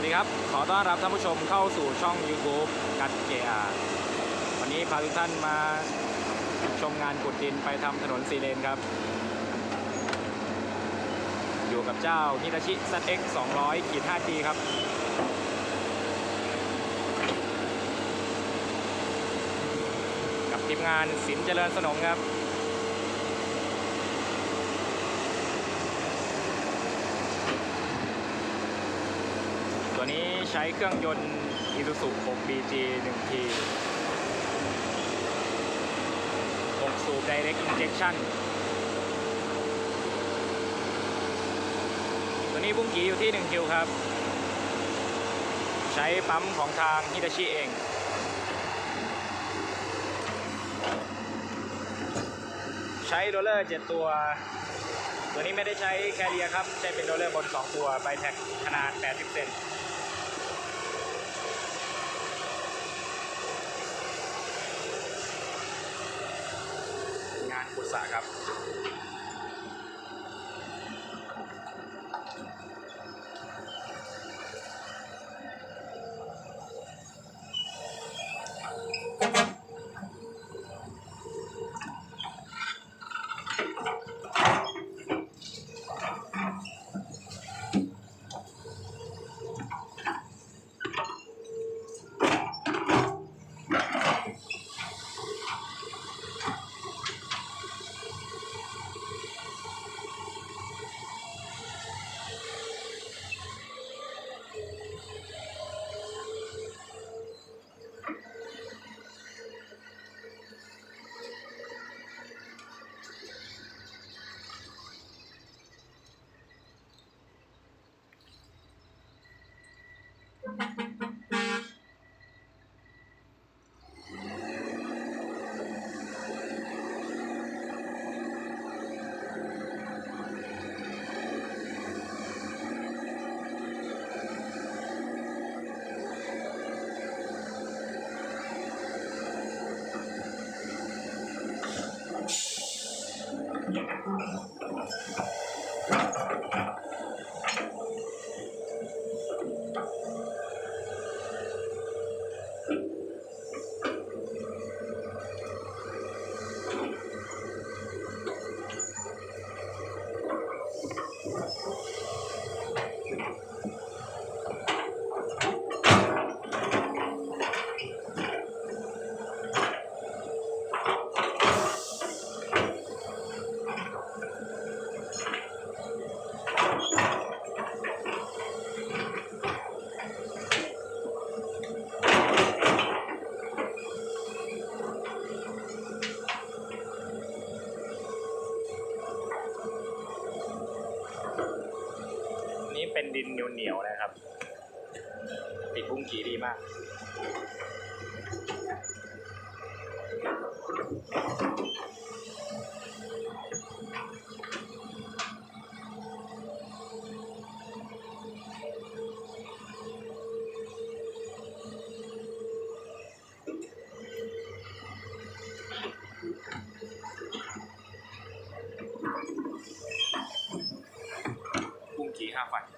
วัสดีครับ ขอต้อนรับท่านผู้ชมเข้าสู่ช่อง YouTube กัดเกียวันนี้พาทุกท่านมาชมงานขุดดินไปทำถนนสีเลนครับ อยู่กับเจ้าฮิตาชิ ZX 200ขีด 5G ครับ กับทีมงานสินเจริญสนมครับ ตัวนี้ใช้เครื่องยนต์ Isuzu 6BG 1T 6สูบ Direct Injection ตัวนี้บุ้งกีอยู่ที่1คิวครับ ใช้ปั๊มของทางฮิตาชิเองใช้โรลเลอร์ 7 ตัว ตัวนี้ไม่ได้ใช้แคเรียครับ ใช้เป็นโรลเลอร์บน2ตัวไบแท็กขนาด 80 เซนงานขุดสระครับ フフフ。 เป็นดินเหนียวๆนะครับ ติดบุ้งกีดีมาก บุ้งกีห้าฟัน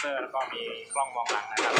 เซอร์แล้วก็มีกล้องมองหลังนะครับ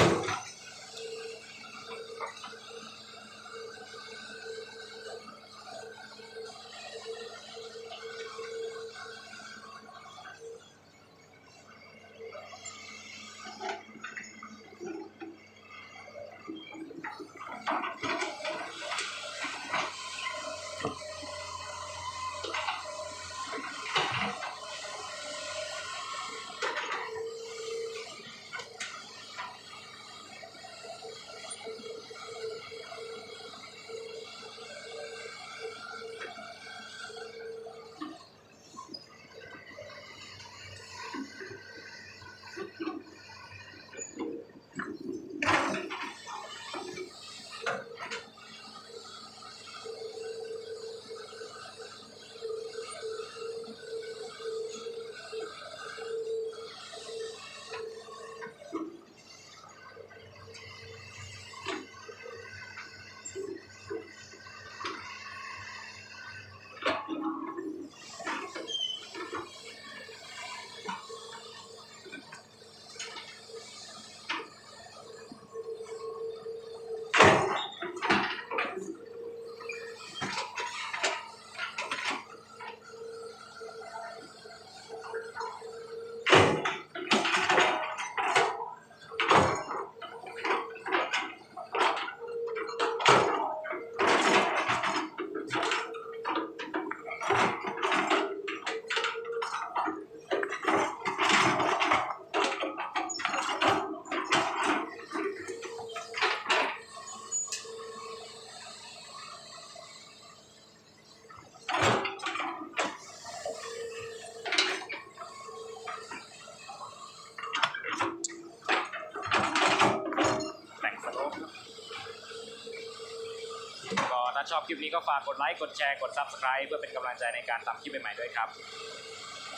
ก็ถ้าชอบคลิปนี้ก็ฝากกดไลค์ กดแชร์ กด Subscribe เพื่อเป็นกำลังใจในการทำคลิปใหม่ๆด้วยครับ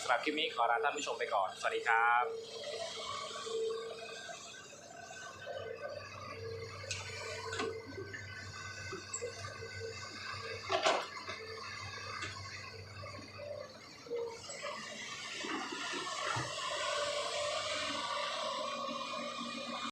สำหรับคลิปนี้ขอลาท่านผู้ชมไปก่อน สวัสดีครับ